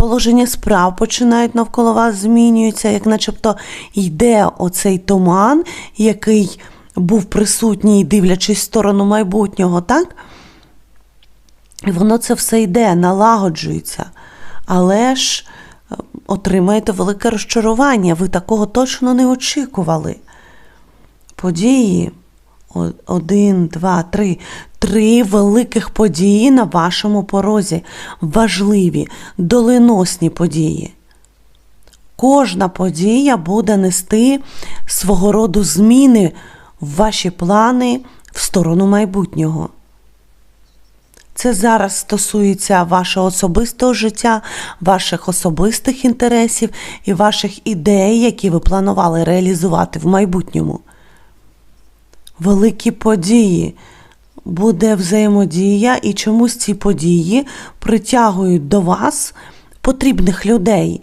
положення справ починають навколо вас змінюються, як начебто йде оцей туман, який був присутній, дивлячись в сторону майбутнього, так? І воно це все йде, налагоджується. Але ж е, отримаєте велике розчарування. Ви такого точно не очікували. Події. Один, два, три. Три великих події на вашому порозі. Важливі, доленосні події. Кожна подія буде нести свого роду зміни в ваші плани в сторону майбутнього. Це зараз стосується вашого особистого життя, ваших особистих інтересів і ваших ідей, які ви планували реалізувати в майбутньому. Великі події. Буде взаємодія, і чомусь ці події притягують до вас потрібних людей,